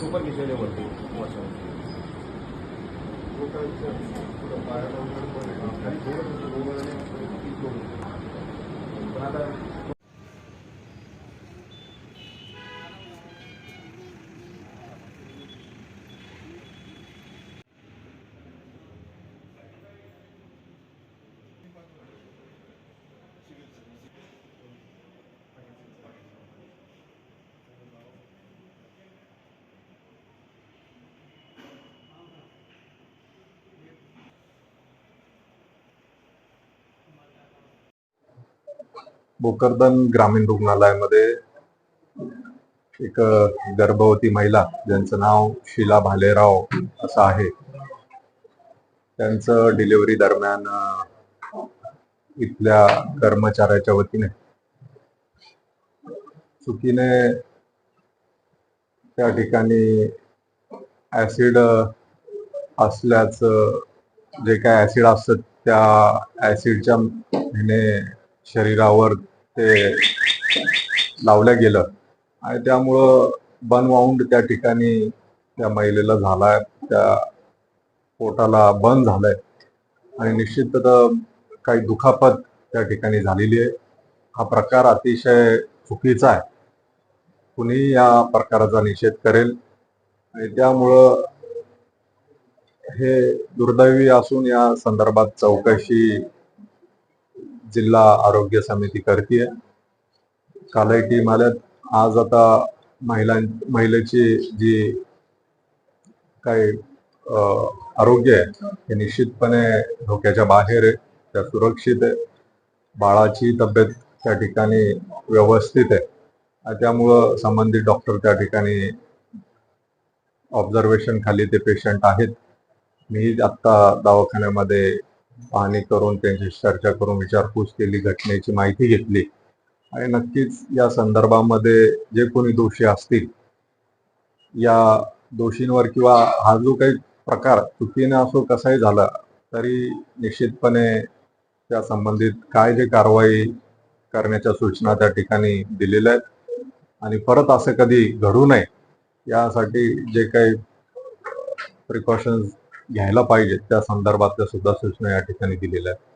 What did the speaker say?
Super घेतलेले वरती. पण भोकरदन ग्रामीण रुग्णालयामध्ये एक गर्भवती महिला ज्यांचं नाव शिला भालेराव असं आहे. त्यांचं डिलिव्हरी दरम्यान इथल्या कर्मचाऱ्याच्या वतीने चुकीने त्या ठिकाणी ऍसिड असल्याचं जे काय ऍसिड असतं त्या ऍसिडच्या ह्याने शरीरावर ते लावलं गेलं. आणि त्यामुळं बन वाऊंड त्या ठिकाणी त्या महिलेला झालाय. त्या पोटाला बंद झालंय. आणि निश्चितच काही दुखापत त्या ठिकाणी झालेली आहे. हा प्रकार अतिशय चुकीचा आहे. कुणी या प्रकाराचा निषेध करेल. आणि त्यामुळं हे दुर्दैवी असून या संदर्भात चौकशी जिल्हा आरोग्य समिती करते कालही टीम आल्यात आज आता महिलां महिलेची जी काही आरोग्य आहे हे निश्चितपणे धोक्याच्या बाहेर आहे. त्या सुरक्षित आहे. बाळाची तब्येत त्या ठिकाणी व्यवस्थित आहे. त्यामुळं संबंधित डॉक्टर त्या ठिकाणी ऑब्झर्वेशन खाली ते पेशंट आहेत. मी आत्ता दवाखान्यामध्ये पाहणी करून त्यांची चर्चा करून विचारपूस केली घटनेची माहिती घेतली. आणि नक्कीच या संदर्भामध्ये जे कोणी दोषी असतील या दोषींवर किंवा हा जो काही प्रकार चुकीने असो कसाही झाला तरी निश्चितपणे त्या संबंधित काय जे कारवाई करण्याच्या सूचना त्या ठिकाणी दिलेल्या आहेत. आणि परत असं कधी घडू नये यासाठी जे काही प्रिकॉशन्स घ्यायला पाहिजेत. त्या संदर्भातल्या सुद्धा सूचना या ठिकाणी दिलेल्या आहेत.